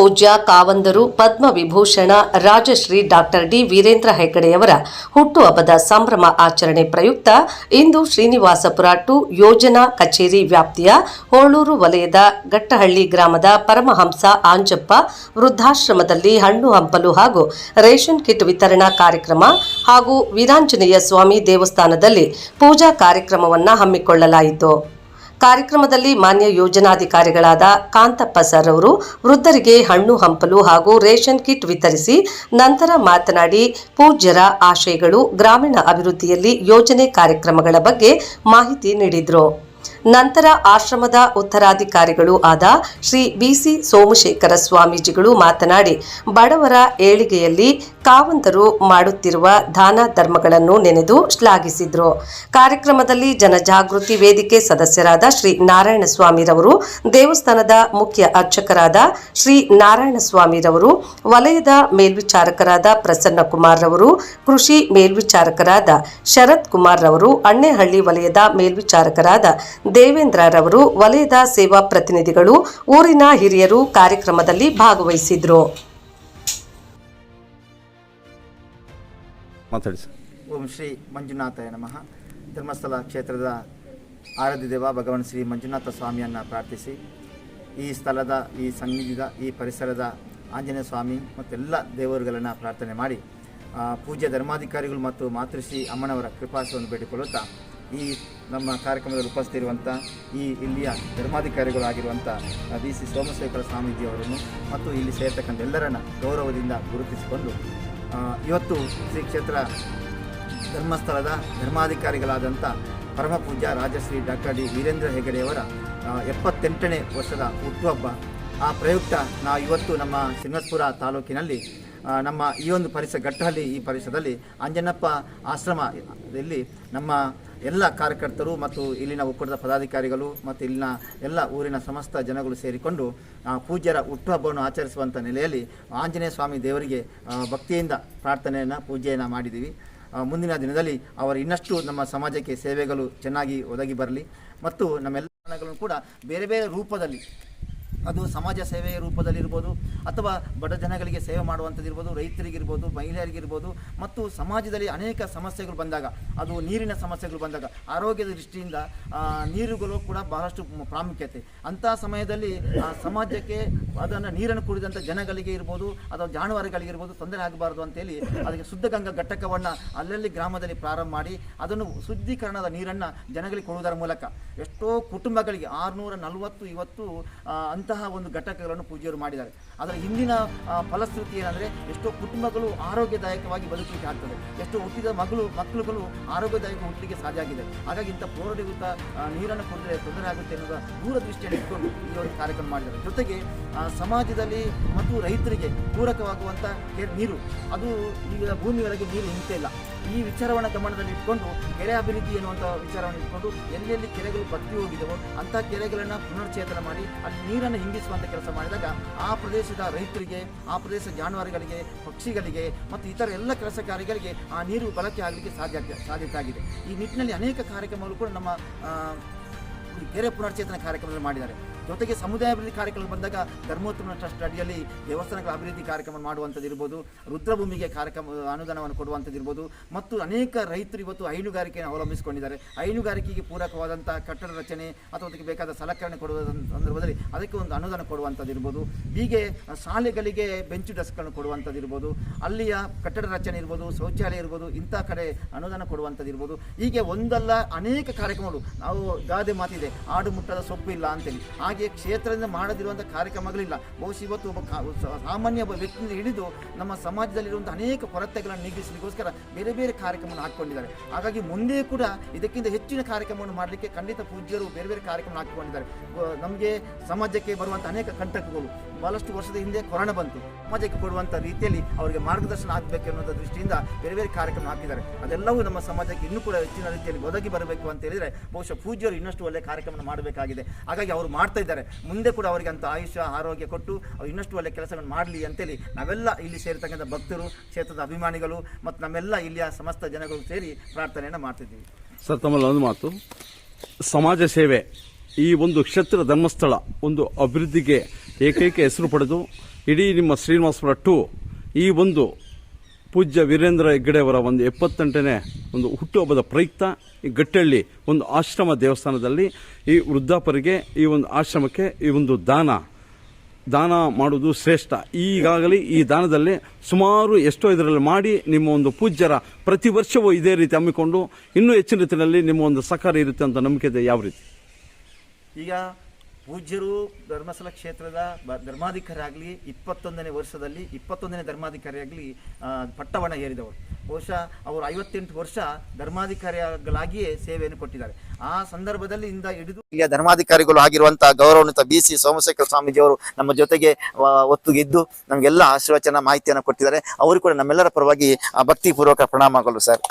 ಪೂಜ್ಯ ಕಾವಂದರು Padma Vibhushan Rajashri doctor D Veerendra ಹೆಗ್ಗಡೆಯವರ ಹುಟ್ಟುಹಬ್ಬದ ಸಂಭ್ರಮ ಆಚರಣೆ ಪ್ರಯುಕ್ತ ಇಂದು ಶ್ರೀನಿವಾಸಪುರ ಟು ಯೋಜನಾ ಕಚೇರಿ ವ್ಯಾಪ್ತಿಯ ಹೋಳೂರು ವಲಯದ ಗಟ್ಟಹಳ್ಳಿ ಗ್ರಾಮದ ಪರಮಹಂಸ ಆಂಜಪ್ಪ ವೃದ್ಧಾಶ್ರಮದಲ್ಲಿ ಹಣ್ಣು ಹಂಪಲು ಹಾಗೂ ರೇಷನ್ ಕಿಟ್ ವಿತರಣಾ ಕಾರ್ಯಕ್ರಮ ಹಾಗೂ ವೀರಾಂಜನೇಯ ಸ್ವಾಮಿ ದೇವಸ್ಥಾನದಲ್ಲಿ ಪೂಜಾ ಕಾರ್ಯಕ್ರಮವನ್ನು ಹಮ್ಮಿಕೊಳ್ಳಲಾಯಿತು. ಕಾರ್ಯಕ್ರಮದಲ್ಲಿ ಮಾನ್ಯ ಯೋಜನಾಧಿಕಾರಿಗಳಾದ ಕಾಂತಪ್ಪ ಸರ್ ಅವರು ವೃದ್ಧರಿಗೆ ಹಣ್ಣು, ಹಂಪಲು ಹಾಗೂ ರೇಷನ್ ಕಿಟ್ ವಿತರಿಸಿ ನಂತರ ಮಾತನಾಡಿ ಪೂಜ್ಯರ ಆಶಯಗಳು ಗ್ರಾಮೀಣ ಅಭಿವೃದ್ಧಿಯಲ್ಲಿ ಯೋಜನೆ ಕಾರ್ಯಕ್ರಮಗಳ ಬಗ್ಗೆ ಮಾಹಿತಿ ನೀಡಿದರು. ನಂತರ ಆಶ್ರಮದ ಉತ್ತರಾಧಿಕಾರಿಗಳು ಆದ ಶ್ರೀ ಬಿಸಿ ಸೋಮಶೇಖರ ಸ್ವಾಮೀಜಿಗಳು ಮಾತನಾಡಿ, ಬಡವರ ಏಳಿಗೆಯಲ್ಲಿ ಕಾವಂತರು ಮಾಡುತ್ತಿರುವ ದಾನ ಧರ್ಮಗಳನ್ನು ನೆನೆದು ಶ್ಲಾಘಿಸಿದರು. ಕಾರ್ಯಕ್ರಮದಲ್ಲಿ ಜನಜಾಗೃತಿ ವೇದಿಕೆ ಸದಸ್ಯರಾದ ಶ್ರೀ ನಾರಾಯಣ ಸ್ವಾಮಿರವರು, ದೇವಸ್ಥಾನದ ಮುಖ್ಯ ಅರ್ಚಕರಾದ ಶ್ರೀ ನಾರಾಯಣ ಸ್ವಾಮಿರವರು, ವಲಯದ ಮೇಲ್ವಿಚಾರಕರಾದ ಪ್ರಸನ್ನ ಕುಮಾರ್ ರವರು, ಕೃಷಿ ಮೇಲ್ವಿಚಾರಕರಾದ ಶರತ್ ಕುಮಾರ್ ರವರು, ಅಣ್ಣೆಹಳ್ಳಿ ವಲಯದ ಮೇಲ್ವಿಚಾರಕರಾದ ದೇವೇಂದ್ರ ರವರು ವಲಯದ ಸೇವಾ ಪ್ರತಿನಿಧಿಗಳು ಊರಿನ ಹಿರಿಯರು ಕಾರ್ಯಕ್ರಮದಲ್ಲಿ ಭಾಗವಹಿಸಿದ್ರು. ಮಾತಾಡಿ ಸರ್. ಓಂ ಶ್ರೀ ಮಂಜುನಾಥಾಯ ನಮಃ. ಧರ್ಮಸ್ಥಳ ಕ್ಷೇತ್ರದ ಆರಾಧ್ಯ ದೇವ ಭಗವಾನ್ ಶ್ರೀ ಮಂಜುನಾಥ ಸ್ವಾಮಿಯನ್ನು ಪ್ರಾರ್ಥಿಸಿ. ಈ ಸ್ಥಳದ ಈ ಸನ್ನಿಧಿದ ಈ ಪರಿಸರದ ಆಂಜನೇಯ ಸ್ವಾಮಿ ಮತ್ತೆಲ್ಲ ದೇವರುಗಳನ್ನು ಪ್ರಾರ್ಥನೆ ಮಾಡಿ ಪೂಜ್ಯ ಧರ್ಮಾಧಿಕಾರಿಗಳು ಮತ್ತು ಮಾತೃಶ್ರೀ ಅಮ್ಮನವರ ಕೃಪಾಸವನ್ನು ಬೇಡಿಕೊಳ್ಳುತ್ತಾ ಈ ನಮ್ಮ ಕಾರ್ಯಕ್ರಮದಲ್ಲಿ ಉಪಸ್ಥಿತಿರುವಂಥ ಈ ಇಲ್ಲಿಯ ಧರ್ಮಾಧಿಕಾರಿಗಳಾಗಿರುವಂಥ ಬಿ ಸಿ ಸೋಮಶೇಖರ ಸ್ವಾಮೀಜಿಯವರನ್ನು ಮತ್ತು ಇಲ್ಲಿ ಸೇರ್ತಕ್ಕಂಥ ಎಲ್ಲರನ್ನ ಗೌರವದಿಂದ ಗುರುತಿಸಿಕೊಂಡು ಇವತ್ತು ಶ್ರೀ ಕ್ಷೇತ್ರ ಧರ್ಮಸ್ಥಳದ ಧರ್ಮಾಧಿಕಾರಿಗಳಾದಂಥ ಪರಮ ಪೂಜ್ಯ ರಾಜಶ್ರೀ ಡಾಕ್ಟರ್ ಡಿ ವೀರೇಂದ್ರ ಹೆಗಡೆಯವರ ಎಪ್ಪತ್ತೆಂಟನೇ ವರ್ಷದ ಹುಟ್ಟುಹಬ್ಬ. ಆ ಪ್ರಯುಕ್ತ ನಾವು ಇವತ್ತು ನಮ್ಮ ಶ್ರೀನಿವಾಸಪುರ ತಾಲೂಕಿನಲ್ಲಿ ನಮ್ಮ ಈ ಒಂದು ಪರಿಸರ ಗಟ್ಟಹಳ್ಳಿ ಈ ಪರಿಸರದಲ್ಲಿ ಅಂಜನಪ್ಪ ಆಶ್ರಮದಲ್ಲಿ ನಮ್ಮ ಎಲ್ಲ ಕಾರ್ಯಕರ್ತರು ಮತ್ತು ಇಲ್ಲಿನ ಒಕ್ಕೂಟದ ಪದಾಧಿಕಾರಿಗಳು ಮತ್ತು ಇಲ್ಲಿನ ಎಲ್ಲ ಊರಿನ ಸಮಸ್ತ ಜನಗಳು ಸೇರಿಕೊಂಡು ಪೂಜ್ಯರ ಹುಟ್ಟುಹಬ್ಬವನ್ನು ಆಚರಿಸುವಂಥ ನೆಲೆಯಲ್ಲಿ ಆಂಜನೇಯ ಸ್ವಾಮಿ ದೇವರಿಗೆ ಭಕ್ತಿಯಿಂದ ಪ್ರಾರ್ಥನೆಯನ್ನು, ಪೂಜೆಯನ್ನು ಮಾಡಿದ್ದೀವಿ. ಮುಂದಿನ ದಿನದಲ್ಲಿ ಅವರು ಇನ್ನಷ್ಟು ನಮ್ಮ ಸಮಾಜಕ್ಕೆ ಸೇವೆಗಳು ಚೆನ್ನಾಗಿ ಒದಗಿ ಬರಲಿ. ಮತ್ತು ನಮ್ಮೆಲ್ಲ ಕೂಡ ಬೇರೆ ಬೇರೆ ರೂಪದಲ್ಲಿ ಅದು ಸಮಾಜ ಸೇವೆಯ ರೂಪದಲ್ಲಿರ್ಬೋದು ಅಥವಾ ಬಡ ಜನಗಳಿಗೆ ಸೇವೆ ಮಾಡುವಂಥದ್ದಿರ್ಬೋದು ರೈತರಿಗಿರ್ಬೋದು ಮಹಿಳೆಯರಿಗಿರ್ಬೋದು ಮತ್ತು ಸಮಾಜದಲ್ಲಿ ಅನೇಕ ಸಮಸ್ಯೆಗಳು ಬಂದಾಗ ಅದು ನೀರಿನ ಸಮಸ್ಯೆಗಳು ಬಂದಾಗ ಆರೋಗ್ಯದ ದೃಷ್ಟಿಯಿಂದ ನೀರುಗಳು ಕೂಡ ಬಹಳಷ್ಟು ಪ್ರಾಮುಖ್ಯತೆ. ಅಂಥ ಸಮಯದಲ್ಲಿ ಆ, ಸಮಾಜಕ್ಕೆ ಅದನ್ನು ನೀರನ್ನು ಕುಡಿದಂಥ ಜನಗಳಿಗೆ ಇರ್ಬೋದು ಅಥವಾ ಜಾನುವಾರುಗಳಿಗೆ ಇರ್ಬೋದು ತೊಂದರೆ ಆಗಬಾರ್ದು ಅಂತೇಳಿ ಅದಕ್ಕೆ ಶುದ್ಧ ಗಂಗಾ ಘಟಕವನ್ನು ಅಲ್ಲಲ್ಲಿ ಗ್ರಾಮದಲ್ಲಿ ಪ್ರಾರಂಭ ಮಾಡಿ ಅದನ್ನು ಶುದ್ಧೀಕರಣದ ನೀರನ್ನು ಜನಗಳಿಗೆ ಕೊಡುವುದರ ಮೂಲಕ ಎಷ್ಟೋ ಕುಟುಂಬಗಳಿಗೆ ಆರುನೂರ ನಲವತ್ತು ಇವತ್ತು ಆ, ಅಂತಹ ಒಂದು ಘಟಕಗಳನ್ನು ಪೂಜ್ಯರು ಮಾಡಿದ್ದಾರೆ. ಅದರ ಹಿಂದಿನ ಫಲಶ್ರುತಿ ಏನಂದರೆ ಎಷ್ಟೋ ಕುಟುಂಬಗಳು ಆರೋಗ್ಯದಾಯಕವಾಗಿ ಬದುಕಲಿಕ್ಕೆ ಆಗ್ತದೆ. ಎಷ್ಟೋ ಹುಟ್ಟಿದ ಮಗಳು ಮಕ್ಕಳುಗಳು ಆರೋಗ್ಯದಾಯಕ ಹುಟ್ಟಲಿಕ್ಕೆ ಸಾಧ್ಯ ಆಗಿದೆ. ಹಾಗಾಗಿ ಇಂಥ ಪೌರಯುಕ್ತ ನೀರನ್ನು ಕುಡಿದ್ರೆ ತೊಂದರೆ ಆಗುತ್ತೆ ಅನ್ನೋದು ದೂರದೃಷ್ಟಿಯನ್ನು ಇಟ್ಕೊಂಡು ಈ ಒಂದು ಕಾರ್ಯಕ್ರಮ ಮಾಡಿದ್ದಾರೆ. ಜೊತೆಗೆ ಸಮಾಜದಲ್ಲಿ ಮತ್ತು ರೈತರಿಗೆ ಪೂರಕವಾಗುವಂಥ ನೀರು, ಅದು ಈಗ ಭೂಮಿ ಒಳಗೆ ನೀರು ಇಲ್ಲ ಈ ವಿಚಾರವನ್ನು ಗಮನದಲ್ಲಿ ಇಟ್ಕೊಂಡು ಕೆರೆ ಅಭಿವೃದ್ಧಿ ಎನ್ನುವಂಥ ವಿಚಾರವನ್ನು ಇಟ್ಕೊಂಡು ಎಲ್ಲೆಲ್ಲಿ ಕೆರೆಗಳು ಬತ್ತಿ ಹೋಗಿದವೋ ಅಂಥ ಕೆರೆಗಳನ್ನು ಪುನರ್ಚೇತನ ಮಾಡಿ, ಅಲ್ಲಿ ನೀರನ್ನು ಹಿಂಗಿಸುವಂಥ ಕೆಲಸ ಮಾಡಿದಾಗ ಆ ಪ್ರದೇಶದ ರೈತರಿಗೆ, ಆ ಪ್ರದೇಶದ ಜಾನುವಾರುಗಳಿಗೆ, ಪಕ್ಷಿಗಳಿಗೆ ಮತ್ತು ಇತರ ಎಲ್ಲ ಕೆಲಸ ಕಾರ್ಯಗಳಿಗೆ ಆ ನೀರು ಬಳಕೆ ಆಗಲಿಕ್ಕೆ ಸಾಧ್ಯ ಸಾಧ್ಯತೆ ಆಗಿದೆ. ಈ ನಿಟ್ಟಿನಲ್ಲಿ ಅನೇಕ ಕಾರ್ಯಕ್ರಮಗಳು ಕೂಡ ನಮ್ಮ ಕೆರೆ ಪುನರ್ಚೇತನ ಕಾರ್ಯಕ್ರಮದಲ್ಲಿ ಮಾಡಿದ್ದಾರೆ. ಜೊತೆಗೆ ಸಮುದಾಯ ಅಭಿವೃದ್ಧಿ ಕಾರ್ಯಕ್ರಮ ಬಂದಾಗ ಧರ್ಮೋತ್ತಮ ಟ್ರಸ್ಟ್ ಅಡಿಯಲ್ಲಿ ದೇವಸ್ಥಾನಗಳ ಅಭಿವೃದ್ಧಿ ಕಾರ್ಯಕ್ರಮ ಮಾಡುವಂಥದ್ದು ಇರ್ಬೋದು, ರುದ್ರಭೂಮಿಗೆ ಕಾರ್ಯಕ್ರಮ ಅನುದಾನವನ್ನು ಕೊಡುವಂಥದ್ದು ಇರ್ಬೋದು, ಮತ್ತು ಅನೇಕ ರೈತರು ಇವತ್ತು ಹೈನುಗಾರಿಕೆಯನ್ನು ಅವಲಂಬಿಸಿಕೊಂಡಿದ್ದಾರೆ. ಹೈನುಗಾರಿಕೆಗೆ ಪೂರಕವಾದಂಥ ಕಟ್ಟಡ ರಚನೆ ಅಥವಾ ಅದಕ್ಕೆ ಬೇಕಾದ ಸಲಕರಣೆ ಕೊಡುವ ಸಂದರ್ಭದಲ್ಲಿ ಅದಕ್ಕೆ ಒಂದು ಅನುದಾನ ಕೊಡುವಂಥದ್ದು ಇರ್ಬೋದು. ಹೀಗೆ ಶಾಲೆಗಳಿಗೆ ಬೆಂಚ್ ಡೆಸ್ಕ್ಗಳನ್ನು ಕೊಡುವಂಥದ್ದು ಇರ್ಬೋದು. ಅಲ್ಲಿಯ ಕಟ್ಟಡ ರಚನೆ ಇರ್ಬೋದು, ಶೌಚಾಲಯ ಇರ್ಬೋದು, ಇಂಥ ಕಡೆ ಅನುದಾನ ಕೊಡುವಂಥದ್ದು ಇರ್ಬೋದು. ಹೀಗೆ ಒಂದಲ್ಲ ಅನೇಕ ಕಾರ್ಯಕ್ರಮಗಳು. ನಾವು ಗಾದೆ ಮಾತಿದೆ, ಆಡು ಮುಟ್ಟದ ಸೊಪ್ಪು ಇಲ್ಲ ಅಂತೇಳಿ. ಹಾಗೆ ಕ್ಷೇತ್ರದಿಂದ ಮಾಡದಿರುವಂಥ ಕಾರ್ಯಕ್ರಮಗಳಿಲ್ಲ. ಬಹುಶಃ ಇವತ್ತು ಒಬ್ಬ ಸಾಮಾನ್ಯ ವ್ಯಕ್ತಿಯಿಂದ ಹಿಡಿದು ನಮ್ಮ ಸಮಾಜದಲ್ಲಿರುವಂಥ ಅನೇಕ ಕೊರತೆಗಳನ್ನು ನೀಗಿಸಲಿಕ್ಕೋಸ್ಕರ ಬೇರೆ ಬೇರೆ ಕಾರ್ಯಕ್ರಮವನ್ನು ಹಾಕ್ಕೊಂಡಿದ್ದಾರೆ. ಹಾಗಾಗಿ ಮುಂದೆ ಕೂಡ ಇದಕ್ಕಿಂತ ಹೆಚ್ಚಿನ ಕಾರ್ಯಕ್ರಮವನ್ನು ಮಾಡಲಿಕ್ಕೆ ಖಂಡಿತ ಪೂಜ್ಯರು ಬೇರೆ ಬೇರೆ ಕಾರ್ಯಕ್ರಮ ಹಾಕಿಕೊಂಡಿದ್ದಾರೆ. ನಮಗೆ ಸಮಾಜಕ್ಕೆ ಬರುವಂಥ ಅನೇಕ ಕಂಟಕಗಳು ಬಹಳಷ್ಟು ವರ್ಷದ ಹಿಂದೆ ಕೊರೋನಾ ಬಂತು. ಸಮಾಜಕ್ಕೆ ಕೊಡುವಂಥ ರೀತಿಯಲ್ಲಿ ಅವರಿಗೆ ಮಾರ್ಗದರ್ಶನ ಆಗಬೇಕು ಅನ್ನೋದ ದೃಷ್ಟಿಯಿಂದ ಬೇರೆ ಬೇರೆ ಕಾರ್ಯಕ್ರಮ ಹಾಕಿದ್ದಾರೆ. ಅದೆಲ್ಲವೂ ನಮ್ಮ ಸಮಾಜಕ್ಕೆ ಇನ್ನೂ ಕೂಡ ಹೆಚ್ಚಿನ ರೀತಿಯಲ್ಲಿ ಒದಗಿ ಬರಬೇಕು ಅಂತ ಹೇಳಿದರೆ ಬಹುಶಃ ಪೂಜ್ಯರು ಇನ್ನಷ್ಟು ಒಳ್ಳೆಯ ಕಾರ್ಯಕ್ರಮ ಮಾಡಬೇಕಾಗಿದೆ. ಹಾಗಾಗಿ ಅವರು ಮಾಡ್ತಾ ಇದ್ದಾರೆ. ಮುಂದೆ ಕೂಡ ಅವರಿಗೆ ಅಂತ ಆಯುಷ್ಯ ಆರೋಗ್ಯ ಕೊಟ್ಟು ಅವ್ರು ಇನ್ನಷ್ಟು ಒಳ್ಳೆಯ ಕೆಲಸಗಳನ್ನು ಮಾಡಲಿ ಅಂತೇಳಿ ನಾವೆಲ್ಲ ಇಲ್ಲಿ ಸೇರ್ತಕ್ಕಂಥ ಭಕ್ತರು, ಕ್ಷೇತ್ರದ ಅಭಿಮಾನಿಗಳು ಮತ್ತು ನಮ್ಮೆಲ್ಲ ಇಲ್ಲಿಯ ಸಮಸ್ತ ಜನಗಳು ಸೇರಿ ಪ್ರಾರ್ಥನೆಯನ್ನು ಮಾಡ್ತಿದ್ದೀವಿ. ಸರ್, ತಮ್ಮಲ್ಲಿ ಒಂದು ಮಾತು. ಸಮಾಜ ಸೇವೆ ಈ ಒಂದು ಕ್ಷೇತ್ರ ಧರ್ಮಸ್ಥಳ ಒಂದು ಅಭಿವೃದ್ಧಿಗೆ ಏಕೈಕ ಹೆಸರು ಪಡೆದು ಇಡೀ ನಿಮ್ಮ ಶ್ರೀನಿವಾಸಪುರ ಟು ಈ ಒಂದು ಪೂಜ್ಯ ವೀರೇಂದ್ರ ಹೆಗ್ಗಡೆಯವರ ಒಂದು ಎಪ್ಪತ್ತೆಂಟನೇ ಒಂದು ಹುಟ್ಟುಹಬ್ಬದ ಪ್ರಯುಕ್ತ ಈ ಗಟ್ಟಳ್ಳಿ ಒಂದು ಆಶ್ರಮ ದೇವಸ್ಥಾನದಲ್ಲಿ ಈ ವೃದ್ಧಾಪರಿಗೆ ಈ ಒಂದು ಆಶ್ರಮಕ್ಕೆ ಈ ಒಂದು ದಾನ ದಾನ ಮಾಡುವುದು ಶ್ರೇಷ್ಠ. ಈಗಾಗಲೇ ಈ ದಾನದಲ್ಲಿ ಸುಮಾರು ಎಷ್ಟೋ ಇದರಲ್ಲಿ ಮಾಡಿ ನಿಮ್ಮ ಒಂದು ಪೂಜ್ಯರ ಪ್ರತಿ ವರ್ಷವೂ ಇದೇ ರೀತಿ ಹಮ್ಮಿಕೊಂಡು ಇನ್ನೂ ಹೆಚ್ಚಿನ ರೀತಿಯಲ್ಲಿ ನಿಮ್ಮ ಒಂದು ಸಹಕಾರ ಇರುತ್ತೆ ಅಂತ ನಂಬಿಕೆ ಇದೆ. ಯಾವ ರೀತಿ? ಈಗ ಪೂಜ್ಯರು ಧರ್ಮಸ್ಥಳ ಕ್ಷೇತ್ರದ ಬ ಧರ್ಮಾಧಿಕಾರಿಯಾಗಲಿ ಇಪ್ಪತ್ತೊಂದನೇ ವರ್ಷದಲ್ಲಿ ಇಪ್ಪತ್ತೊಂದನೇ ಧರ್ಮಾಧಿಕಾರಿಯಾಗಲಿ ಆ, ಪಟ್ಟವನ್ನು ಏರಿದವರು. ಬಹುಶಃ ಅವರು ಐವತ್ತೆಂಟು ವರ್ಷ ಧರ್ಮಾಧಿಕಾರಿಗಳಾಗಿಯೇ ಸೇವೆಯನ್ನು ಕೊಟ್ಟಿದ್ದಾರೆ. ಆ ಸಂದರ್ಭದಲ್ಲಿ ಇಂದ ಹಿಡಿದು ಈಗ ಧರ್ಮಾಧಿಕಾರಿಗಳು ಆಗಿರುವಂತಹ ಗೌರವಾನ್ವಿತ ಬಿ ಸಿ ಸೋಮಶೇಖರ ಸ್ವಾಮೀಜಿಯವರು ನಮ್ಮ ಜೊತೆಗೆ ಒತ್ತುಗೆದ್ದು ನಮಗೆಲ್ಲ ಆಶೀರ್ವಚನ ಮಾಹಿತಿಯನ್ನು ಕೊಟ್ಟಿದ್ದಾರೆ. ಅವರು ಕೂಡ ನಮ್ಮೆಲ್ಲರ ಪರವಾಗಿ ಭಕ್ತಿಪೂರ್ವಕ ಪ್ರಣಾಮಗಳು ಸರ್.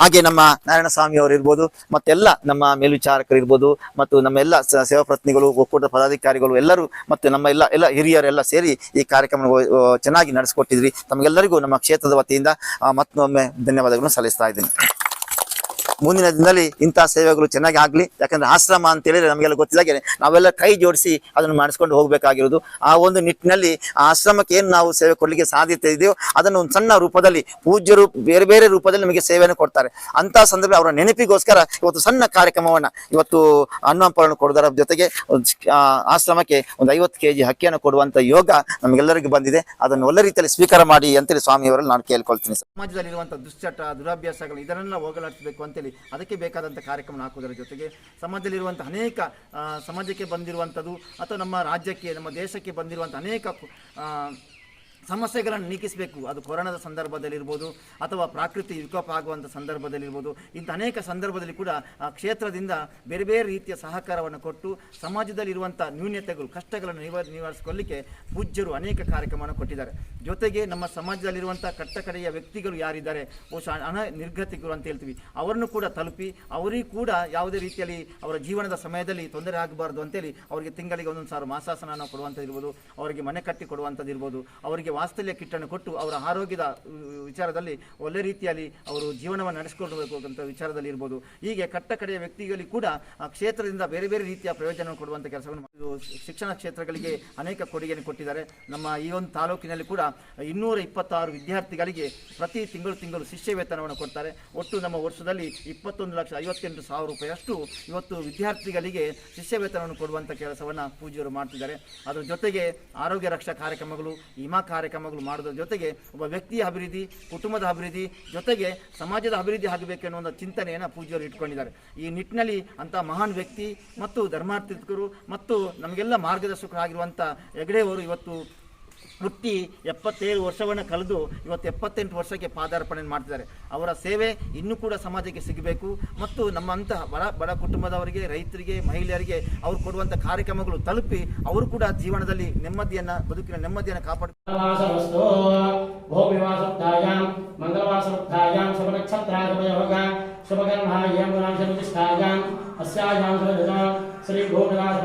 ಹಾಗೆ ನಮ್ಮ ನಾರಾಯಣ ಸ್ವಾಮಿ ಅವರು ಇರ್ಬೋದು, ಮತ್ತೆಲ್ಲ ನಮ್ಮ ಮೇಲ್ವಿಚಾರಕರು ಇರ್ಬೋದು, ಮತ್ತು ನಮ್ಮ ಎಲ್ಲ ಸ- ಸೇವಾ ಪ್ರತಿನಿಧಿಗಳು, ಒಕ್ಕೂಟದ ಪದಾಧಿಕಾರಿಗಳು ಎಲ್ಲರೂ, ಮತ್ತು ನಮ್ಮ ಎಲ್ಲ ಎಲ್ಲ ಹಿರಿಯರೆಲ್ಲ ಸೇರಿ ಈ ಕಾರ್ಯಕ್ರಮ ಚೆನ್ನಾಗಿ ನಡೆಸಿಕೊಟ್ಟಿದ್ರಿ. ತಮಗೆಲ್ಲರಿಗೂ ನಮ್ಮ ಕ್ಷೇತ್ರದ ವತಿಯಿಂದ ಮತ್ತೊಮ್ಮೆ ಧನ್ಯವಾದಗಳನ್ನು ಸಲ್ಲಿಸ್ತಾ ಇದ್ದೀನಿ. ಮುಂದಿನ ದಿನದಲ್ಲಿ ಇಂತಹ ಸೇವೆಗಳು ಚೆನ್ನಾಗಿ ಆಗಲಿ. ಯಾಕಂದ್ರೆ ಆಶ್ರಮ ಅಂತ ಹೇಳಿದ್ರೆ ನಮಗೆಲ್ಲ ಗೊತ್ತಿದ್ದಾಗೆ ನಾವೆಲ್ಲ ಕೈ ಜೋಡಿಸಿ ಅದನ್ನು ಮಾಡಿಸ್ಕೊಂಡು ಹೋಗಬೇಕಾಗಿರೋದು. ಆ ಒಂದು ನಿಟ್ಟಿನಲ್ಲಿ ಆ ಆಶ್ರಮಕ್ಕೆ ಏನು ನಾವು ಸೇವೆ ಕೊಡಲಿಕ್ಕೆ ಸಾಧ್ಯತೆ ಇದೆಯೋ ಅದನ್ನು ಒಂದು ಸಣ್ಣ ರೂಪದಲ್ಲಿ ಪೂಜ್ಯರು ಬೇರೆ ಬೇರೆ ರೂಪದಲ್ಲಿ ನಮಗೆ ಸೇವೆಯನ್ನು ಕೊಡ್ತಾರೆ. ಅಂತ ಸಂದರ್ಭ ಅವರ ನೆನಪಿಗೋಸ್ಕರ ಇವತ್ತು ಸಣ್ಣ ಕಾರ್ಯಕ್ರಮವನ್ನು ಇವತ್ತು ಅನ್ನಪರಣ ಕೊಡೋದರ ಜೊತೆಗೆ ಆಶ್ರಮಕ್ಕೆ ಒಂದು ಐವತ್ತು ಕೆ ಜಿ ಹಕ್ಕಿಯನ್ನು ಕೊಡುವಂತ ಯೋಗ ನಮಗೆಲ್ಲರಿಗೂ ಬಂದಿದೆ. ಅದನ್ನು ಒಳ್ಳೆ ರೀತಿಯಲ್ಲಿ ಸ್ವೀಕಾರ ಮಾಡಿ ಅಂತೇಳಿ ಸ್ವಾಮಿಯವರಲ್ಲಿ ನಾನು ಕೇಳ್ಕೊಳ್ತೀನಿ ಸಮಾಜದಲ್ಲಿರುವಂತಹ ದುಶ್ಚಟ, ದುರಾಭ್ಯಾಸಗಳು ಇದನ್ನೆಲ್ಲ ಹೋಗಲಾಡಿಸಬೇಕು ಅಂತೇಳಿ ಅದಕ್ಕೆ ಬೇಕಾದಂಥ ಕಾರ್ಯಕ್ರಮ ಹಾಕುವುದರ ಜೊತೆಗೆ ಸಮಾಜದಲ್ಲಿರುವಂಥ ಅನೇಕ ಸಮಾಜಕ್ಕೆ ಬಂದಿರುವಂಥದ್ದು ಅಥವಾ ನಮ್ಮ ರಾಜ್ಯಕ್ಕೆ, ನಮ್ಮ ದೇಶಕ್ಕೆ ಬಂದಿರುವಂಥ ಅನೇಕ ಸಮಸ್ಯೆಗಳನ್ನು ನೀಗಿಸಬೇಕು. ಅದು ಕೊರೋನಾದ ಸಂದರ್ಭದಲ್ಲಿರ್ಬೋದು ಅಥವಾ ಪ್ರಾಕೃತಿ ವಿಕೋಪ ಆಗುವಂಥ ಸಂದರ್ಭದಲ್ಲಿರ್ಬೋದು. ಇಂಥ ಅನೇಕ ಸಂದರ್ಭದಲ್ಲಿ ಕೂಡ ಆ ಕ್ಷೇತ್ರದಿಂದ ಬೇರೆ ಬೇರೆ ರೀತಿಯ ಸಹಕಾರವನ್ನು ಕೊಟ್ಟು ಸಮಾಜದಲ್ಲಿರುವಂಥ ನ್ಯೂನ್ಯತೆಗಳು ಕಷ್ಟಗಳನ್ನು ನಿವ ನಿವಾರಿಸಿಕೊಳ್ಳಿಕ್ಕೆ ಪೂಜ್ಯರು ಅನೇಕ ಕಾರ್ಯಕ್ರಮವನ್ನು ಕೊಟ್ಟಿದ್ದಾರೆ. ಜೊತೆಗೆ ನಮ್ಮ ಸಮಾಜದಲ್ಲಿರುವಂಥ ಕಟ್ಟಕಡೆಯ ವ್ಯಕ್ತಿಗಳು ಯಾರಿದ್ದಾರೆ? ಬಹುಶಃ ಅನ ನಿರ್ಗತಿಕರು ಅಂತ ಹೇಳ್ತೀವಿ. ಅವರನ್ನು ಕೂಡ ತಲುಪಿ, ಅವರಿಗೂ ಕೂಡ ಯಾವುದೇ ರೀತಿಯಲ್ಲಿ ಅವರ ಜೀವನದ ಸಮಯದಲ್ಲಿ ತೊಂದರೆ ಆಗಬಾರ್ದು ಅಂತೇಳಿ ಅವರಿಗೆ ತಿಂಗಳಿಗೆ ಒಂದೊಂದು ಸಾವಿರ ಮಾಸಾಸನ ಕೊಡುವಂಥದ್ದು ಇರ್ಬೋದು ಅವರಿಗೆ ಮನೆ ಕಟ್ಟಿ ಕೊಡುವಂಥದ್ದು ಇರ್ಬೋದು ಅವರಿಗೆ ವಾಸ್ತಲ್ಯ ಕಿಟ್ಟನ್ನು ಕೊಟ್ಟು ಅವರ ಆರೋಗ್ಯದ ವಿಚಾರದಲ್ಲಿ ಒಳ್ಳೆ ರೀತಿಯಲ್ಲಿ ಅವರು ಜೀವನವನ್ನು ನಡೆಸಿಕೊಳ್ಬೇಕು ಅಂತ ವಿಚಾರದಲ್ಲಿ ಇರ್ಬೋದು. ಹೀಗೆ ಕಟ್ಟಕಡೆಯ ವ್ಯಕ್ತಿಗಳಿಗೆ ಕೂಡ ಆ ಕ್ಷೇತ್ರದಿಂದ ಬೇರೆ ಬೇರೆ ರೀತಿಯ ಪ್ರಯೋಜನ ಕೊಡುವಂಥ ಕೆಲಸವನ್ನು ಶಿಕ್ಷಣ ಕ್ಷೇತ್ರಗಳಿಗೆ ಅನೇಕ ಕೊಡುಗೆಯನ್ನು ಕೊಟ್ಟಿದ್ದಾರೆ. ನಮ್ಮ ಈ ಒಂದು ತಾಲೂಕಿನಲ್ಲಿ ಕೂಡ ಇನ್ನೂರ ಇಪ್ಪತ್ತಾರು ವಿದ್ಯಾರ್ಥಿಗಳಿಗೆ ಪ್ರತಿ ತಿಂಗಳು ತಿಂಗಳು ಶಿಷ್ಯ ವೇತನವನ್ನು ಕೊಡ್ತಾರೆ. ಒಟ್ಟು ನಮ್ಮ ವರ್ಷದಲ್ಲಿ ಇಪ್ಪತ್ತೊಂದು ಲಕ್ಷ ಐವತ್ತೆಂಟು ಸಾವಿರ ರೂಪಾಯಿಯಷ್ಟು ಇವತ್ತು ವಿದ್ಯಾರ್ಥಿಗಳಿಗೆ ಶಿಷ್ಯ ವೇತನವನ್ನು ಕೊಡುವಂಥ ಕೆಲಸವನ್ನು ಪೂಜ್ಯರು ಮಾಡ್ತಿದ್ದಾರೆ. ಅದರ ಜೊತೆಗೆ ಆರೋಗ್ಯ ರಕ್ಷಾ ಕಾರ್ಯಕ್ರಮಗಳು ವಿಮಾ ಕಾರ್ಯಕ್ರಮಗಳು ಮಾಡೋದ್ರ ಜೊತೆಗೆ ಒಬ್ಬ ವ್ಯಕ್ತಿಯ ಅಭಿವೃದ್ಧಿ, ಕುಟುಂಬದ ಅಭಿವೃದ್ಧಿ ಜೊತೆಗೆ ಸಮಾಜದ ಅಭಿವೃದ್ಧಿ ಆಗಬೇಕೆನ್ನುವ ಒಂದು ಚಿಂತನೆಯನ್ನು ಪೂಜ್ಯರು ಇಟ್ಕೊಂಡಿದ್ದಾರೆ. ಈ ನಿಟ್ಟಿನಲ್ಲಿ ಅಂಥ ಮಹಾನ್ ವ್ಯಕ್ತಿ ಮತ್ತು ಧರ್ಮಾರ್ಥಿಕರು ಮತ್ತು ನಮಗೆಲ್ಲ ಮಾರ್ಗದರ್ಶಕರಾಗಿರುವಂಥ ಹೆಗಡೆಯವರು ಇವತ್ತು ವೃತ್ತಿ ಎಪ್ಪತ್ತೇಳು ವರ್ಷವನ್ನು ಕಳೆದು ಇವತ್ತು ಎಪ್ಪತ್ತೆಂಟು ವರ್ಷಕ್ಕೆ ಪಾದಾರ್ಪಣೆ ಮಾಡ್ತಿದ್ದಾರೆ. ಅವರ ಸೇವೆ ಇನ್ನೂ ಕೂಡ ಸಮಾಜಕ್ಕೆ ಸಿಗಬೇಕು. ಮತ್ತು ನಮ್ಮಂತಹ ಬಡ ಬಡ ಕುಟುಂಬದವರಿಗೆ, ರೈತರಿಗೆ, ಮಹಿಳೆಯರಿಗೆ ಅವರು ಕೊಡುವಂಥ ಕಾರ್ಯಕ್ರಮಗಳು ತಲುಪಿ ಅವರು ಕೂಡ ಜೀವನದಲ್ಲಿ ನೆಮ್ಮದಿಯನ್ನು, ಬದುಕಿನ ನೆಮ್ಮದಿಯನ್ನು ಕಾಪಾಡ ಶ್ರೀ ಗೋಪಿನಾಥ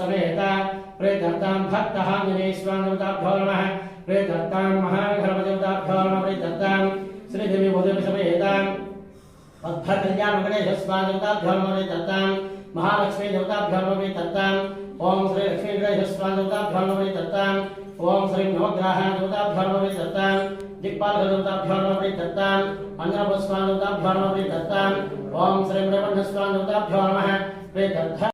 ಸಮೇತ. प्रेतर्तां भक्तः निरेश्वानवताभ्यो नमः। प्रेतर्तां महाघर्मदेवताभ्यो नमः। प्रेतर्तां श्रीदेवी भूदेवी समयेतां पद्भकल्याणगणेशस्वादेवताभ्यो नमः। प्रेतर्तां महालक्ष्मी देवताभ्यो नमः। प्रेतर्तां ॐ श्री लक्ष्मीगणेशस्वादेवताभ्यो नमः। प्रेतर्तां ॐ श्री नवग्रह देवताभ्यो नमः। प्रेतर्तां दिक्पालक देवताभ्यो नमः। प्रेतर्तां अन्नपस्वादेवताभ्यो नमः। प्रेतर्तां ॐ श्री ब्रह्मण्यस्वादेवताभ्यो नमः। प्रेतर्तां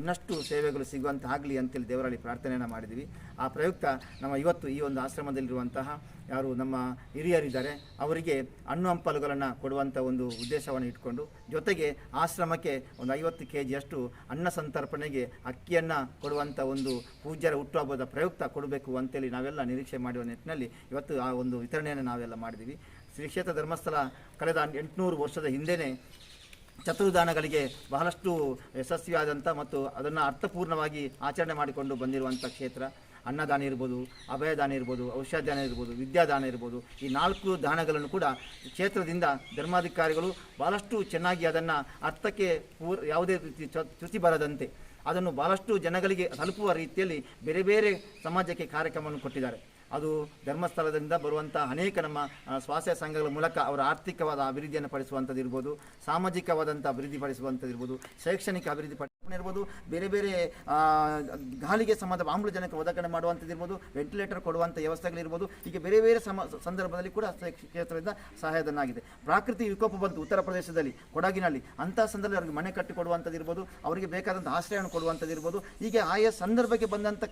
ಇನ್ನಷ್ಟು ಸೇವೆಗಳು ಸಿಗುವಂತಾಗಲಿ ಅಂತೇಳಿ ದೇವರಲ್ಲಿ ಪ್ರಾರ್ಥನೆಯನ್ನು ಮಾಡಿದ್ದೀವಿ. ಆ ಪ್ರಯುಕ್ತ ನಮ್ಮ ಇವತ್ತು ಈ ಒಂದು ಆಶ್ರಮದಲ್ಲಿರುವಂತಹ ಯಾರು ನಮ್ಮ ಹಿರಿಯರಿದ್ದಾರೆ, ಅವರಿಗೆ ಹಣ್ಣು ಹಂಪಲುಗಳನ್ನು ಕೊಡುವಂಥ ಒಂದು ಉದ್ದೇಶವನ್ನು ಇಟ್ಕೊಂಡು, ಜೊತೆಗೆ ಆಶ್ರಮಕ್ಕೆ ಒಂದು ಐವತ್ತು ಕೆ ಜಿಯಷ್ಟು ಅನ್ನ ಸಂತರ್ಪಣೆಗೆ ಅಕ್ಕಿಯನ್ನು ಕೊಡುವಂಥ ಒಂದು ಪೂಜ್ಯರ ಹುಟ್ಟುಹಬ್ಬದ ಪ್ರಯುಕ್ತ ಕೊಡಬೇಕು ಅಂತೇಳಿ ನಾವೆಲ್ಲ ನಿರೀಕ್ಷೆ ಮಾಡುವ ನಿಟ್ಟಿನಲ್ಲಿ ಇವತ್ತು ಆ ಒಂದು ವಿತರಣೆಯನ್ನು ನಾವೆಲ್ಲ ಮಾಡಿದ್ದೀವಿ. ಶ್ರೀ ಕ್ಷೇತ್ರ ಧರ್ಮಸ್ಥಳ ಕಳೆದ ಎಂಟುನೂರು ವರ್ಷದ ಹಿಂದೆಯೇ ಚತುರ್ದಾನಗಳಿಗೆ ಬಹಳಷ್ಟು ಯಶಸ್ವಿಯಾದಂಥ ಮತ್ತು ಅದನ್ನು ಅರ್ಥಪೂರ್ಣವಾಗಿ ಆಚರಣೆ ಮಾಡಿಕೊಂಡು ಬಂದಿರುವಂಥ ಕ್ಷೇತ್ರ. ಅನ್ನದಾನ ಇರ್ಬೋದು, ಅಭಯದಾನ ಇರ್ಬೋದು ಔಷಧಾನ ಇರ್ಬೋದು, ವಿದ್ಯಾದಾನ ಇರ್ಬೋದು, ಈ ನಾಲ್ಕು ದಾನಗಳನ್ನು ಕೂಡ ಕ್ಷೇತ್ರದಿಂದ ಧರ್ಮಾಧಿಕಾರಿಗಳು ಬಹಳಷ್ಟು ಚೆನ್ನಾಗಿ ಅದನ್ನು ಅರ್ಥಕ್ಕೆ ಪೂರ್, ಯಾವುದೇ ರೀತಿ ಚ್ಯುತಿ ಬರದಂತೆ ಅದನ್ನು ಭಾಳಷ್ಟು ಜನಗಳಿಗೆ ತಲುಪುವ ರೀತಿಯಲ್ಲಿ ಬೇರೆ ಬೇರೆ ಸಮಾಜಕ್ಕೆ ಕಾರ್ಯಕ್ರಮವನ್ನು ಕೊಟ್ಟಿದ್ದಾರೆ. ಅದು ಧರ್ಮಸ್ಥಳದಿಂದ ಬರುವಂಥ ಅನೇಕ ನಮ್ಮ ಸ್ವಾಸ್ಥ್ಯ ಸಂಘಗಳ ಮೂಲಕ ಅವರ ಆರ್ಥಿಕವಾದ ಅಭಿವೃದ್ಧಿಯನ್ನು ಪಡಿಸುವಂಥದ್ದು ಇರ್ಬೋದು ಸಾಮಾಜಿಕವಾದಂಥ ಅಭಿವೃದ್ಧಿ ಪಡಿಸುವಂಥದ್ದು ಇರ್ಬೋದು ಶೈಕ್ಷಣಿಕ ಅಭಿವೃದ್ಧಿ ಇರ್ಬೋದು, ಬೇರೆ ಬೇರೆ ಗಾಳಿಗೆ ಸಂಬಂಧ ಆಮ್ಲಜನಕ ಒದಗಣೆ ಮಾಡುವಂಥದ್ದು ಇರ್ಬೋದು, ವೆಂಟಿಲೇಟರ್ ಕೊಡುವಂಥ ವ್ಯವಸ್ಥೆಗಳಿರ್ಬೋದು, ಹೀಗೆ ಬೇರೆ ಬೇರೆ ಸಮ ಸಂದರ್ಭದಲ್ಲಿ ಕೂಡ ಕ್ಷೇತ್ರದಿಂದ ಸಹಾಯಧನ ಆಗಿದೆ ಪ್ರಾಕೃತಿಕ ವಿಕೋಪ ಬಂತು ಉತ್ತರ ಪ್ರದೇಶದಲ್ಲಿ, ಕೊಡಗಿನಲ್ಲಿ ಅಂತಹ ಸಂದರ್ಭದಲ್ಲಿ ಅವರಿಗೆ ಮನೆ ಕಟ್ಟಿಕೊಡುವಂಥದ್ದು ಇರ್ಬೋದು, ಅವರಿಗೆ ಬೇಕಾದಂಥ ಆಶ್ರಯವನ್ನು ಕೊಡುವಂಥದ್ದು ಇರ್ಬೋದು, ಹೀಗೆ ಆಯಾ ಸಂದರ್ಭಕ್ಕೆ ಬಂದಂಥ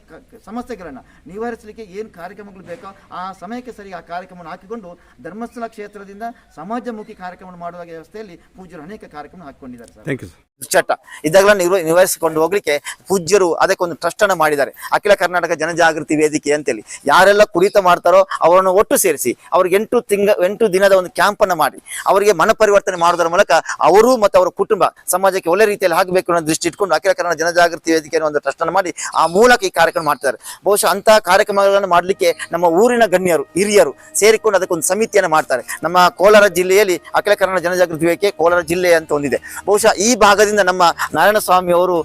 ಸಮಸ್ಯೆಗಳನ್ನು ನಿವಾರಿಸಲಿಕ್ಕೆ ಏನು ಕಾರ್ಯಕ್ರಮಗಳು ಬೇಕೋ ಆ ಸಮಯಕ್ಕೆ ಸರಿ ಆ ಕಾರ್ಯಕ್ರಮವನ್ನು ಹಾಕಿಕೊಂಡು ಧರ್ಮಸ್ಥಳ ಕ್ಷೇತ್ರದಿಂದ ಸಮಾಜಮುಖಿ ಕಾರ್ಯಕ್ರಮ ಮಾಡುವ ವ್ಯವಸ್ಥೆಯಲ್ಲಿ ಪೂಜರು ಅನೇಕ ಕಾರ್ಯಕ್ರಮ ಹಾಕಿಕೊಂಡಿದ್ದಾರೆ ಸರ್. ಥ್ಯಾಂಕ್ ಯು ಸರ್ ದುಶ್ಚಟ. ನಿರ್ವ ನಿವಾರಿಸಿಕೊಂಡು ಹೋಗ್ಲಿಕ್ಕೆ ಪೂಜ್ಯರು ಅದಕ್ಕೊಂದು ಟ್ರಸ್ಟ್ ಅನ್ನು ಮಾಡಿದ್ದಾರೆ. ಅಖಿಲ ಕರ್ನಾಟಕ ಜನಜಾಗೃತಿ ವೇದಿಕೆ ಅಂತೇಳಿ. ಯಾರೆಲ್ಲ ಕುರಿತ ಮಾಡ್ತಾರೋ ಅವರನ್ನು ಒಟ್ಟು ಸೇರಿಸಿ ಅವ್ರಿಗೆ ಎಂಟು ತಿಂಗ, ಎಂಟು ದಿನದ ಒಂದು ಕ್ಯಾಂಪ್ ಅನ್ನು ಮಾಡಿ. ಅವರಿಗೆ ಮನ ಪರಿವರ್ತನೆ ಮಾಡೋದರ ಮೂಲಕ ಅವರು ಮತ್ತು ಅವರ ಕುಟುಂಬ ಸಮಾಜಕ್ಕೆ ಒಳ್ಳೆ ರೀತಿಯಲ್ಲಿ ಆಗಬೇಕು ಅನ್ನೋ ದೃಷ್ಟಿ ಇಟ್ಕೊಂಡು ಅಖಿಲ ಕರ್ನಾಟಕ ಜನಜಾಗೃತಿ ವೇದಿಕೆ ಅನ್ನೋ ಒಂದು ಟ್ರಸ್ಟ್ ಅನ್ನು ಮಾಡಿ ಆ ಮೂಲಕ ಈ ಕಾರ್ಯಕ್ರಮ ಮಾಡ್ತಾರೆ ಬಹುಶಃ ಅಂತಹ ಕಾರ್ಯಕ್ರಮಗಳನ್ನು ಮಾಡಲಿಕ್ಕೆ ನಮ್ಮ ಊರಿನ ಗಣ್ಯರು, ಹಿರಿಯರು ಸೇರಿಕೊಂಡು ಅದಕ್ಕೊಂದು ಸಮಿತಿಯನ್ನು ಮಾಡ್ತಾರೆ. ನಮ್ಮ ಕೋಲಾರ ಜಿಲ್ಲೆಯಲ್ಲಿ ಅಖಿಲ ಕನ್ನಡ ಜನಜಾಗೃತಿ ವೇದಿಕೆ ಕೋಲಾರ ಜಿಲ್ಲೆ ಅಂತ ಒಂದಿದೆ. ಬಹುಶಃ ಈ ಭಾಗದಿಂದ ನಮ್ಮ ನಾರಾಯಣ ಸ್ವಾಮಿ ಅವರು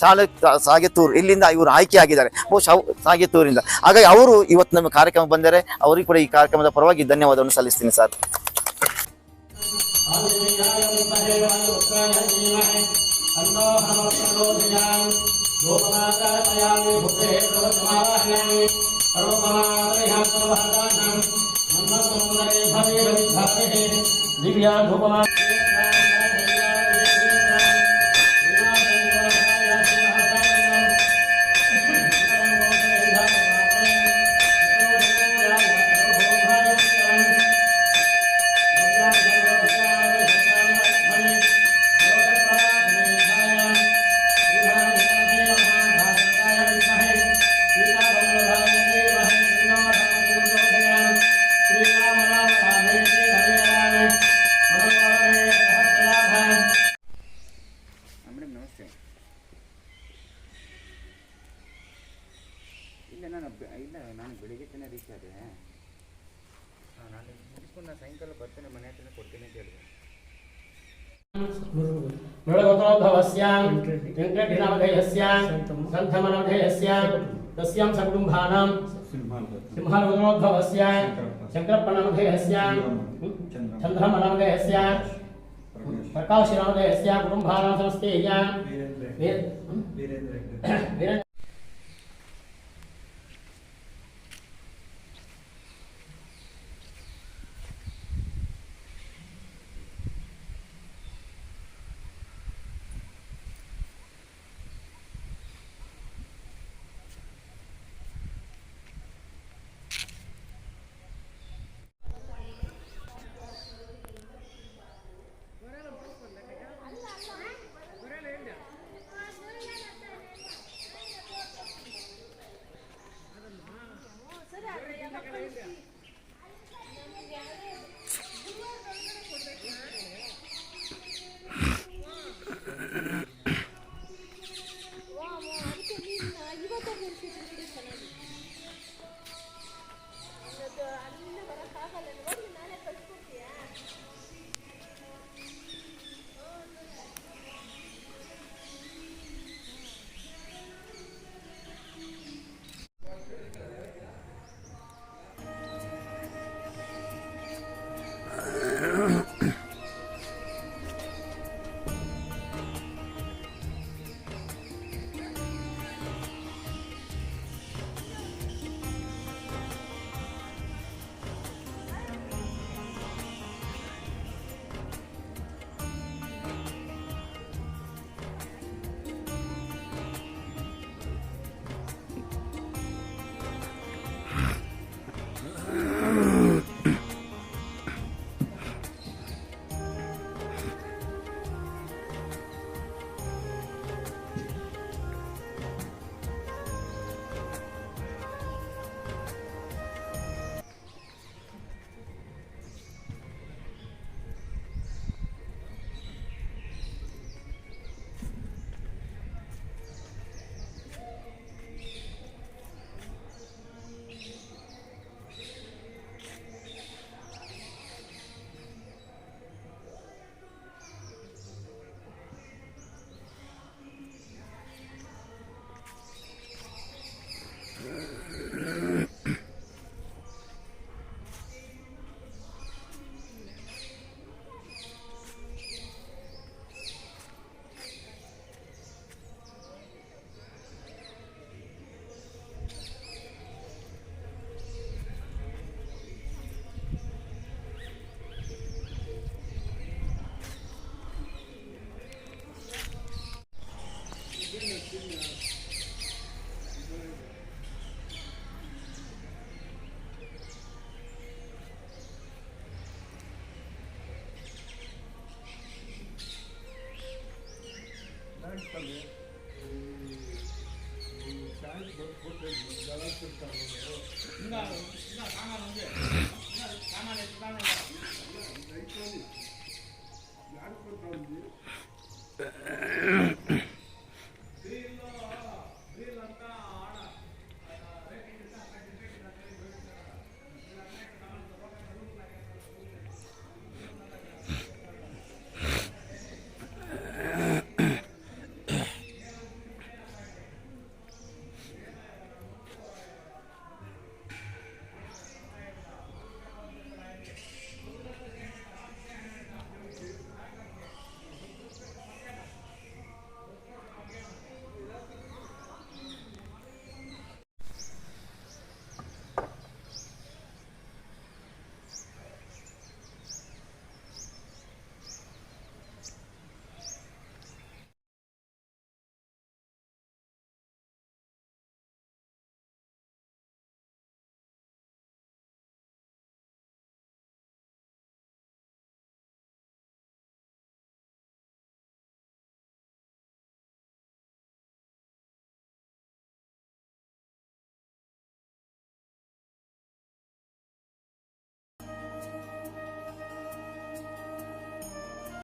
ಸಾಲ ಸಾಗೆತ್ತೂರು ಇಲ್ಲಿಂದ ಇವರು ಆಯ್ಕೆ ಆಗಿದ್ದಾರೆ. ಬಹುಶಃ ಸಾಗೆತ್ತೂರಿಂದ ಹಾಗಾಗಿ ಅವರು ಇವತ್ತು ನಮ್ಮ ಕಾರ್ಯಕ್ರಮ ಬಂದರೆ ಅವರಿಗೆ ಕೂಡ ಈ ಕಾರ್ಯಕ್ರಮದ ಪರವಾಗಿ ಧನ್ಯವಾದವನ್ನು ಸಲ್ಲಿಸ್ತೀನಿ ಸರ್. ದಿವ್ಯಾ ಧೂಪಮಾ ನಾನು ಬೆಳಿಗ್ಗೆ ತಾನೇ ರೀಚ್ ಆದೆ ಹಾಂ ನಾನು ಮುಗಿಸ್ಕೊಂಡು ನಾನು ಸಾಯಂಕಾಲ ಬರ್ತೇನೆ ಮನೆ ಹತ್ರನೇ ಕೊಡ್ತೇನೆ ಅಂತ ಹೇಳಿದೆ ಮೃಳಗೋತ್ರೋದ್ಭವಸ್ಯ ವೆಂಕಟನಾಮಧೇಯಸ್ಯ ಸಂಥಮನಮಧೇಯಸ್ಯ ತಸ್ಯಾಂ ಸಕುಟುಂಬಾನಾಂ ಸಿಂಹರುದ್ರೋದ್ಭವಸ್ಯ ಶಂಕರಪ್ಪನಮಧೇಯಸ್ಯ ಚಂದ್ರಮನಮಧೇಯಸ್ಯ ಪ್ರಕಾಶನಮಧೇಯಸ್ಯ ಕುಟುಂಬಾನಾಂ ಸಮಸ್ತೇಯ ವೀರೇಂದ್ರ Yeah.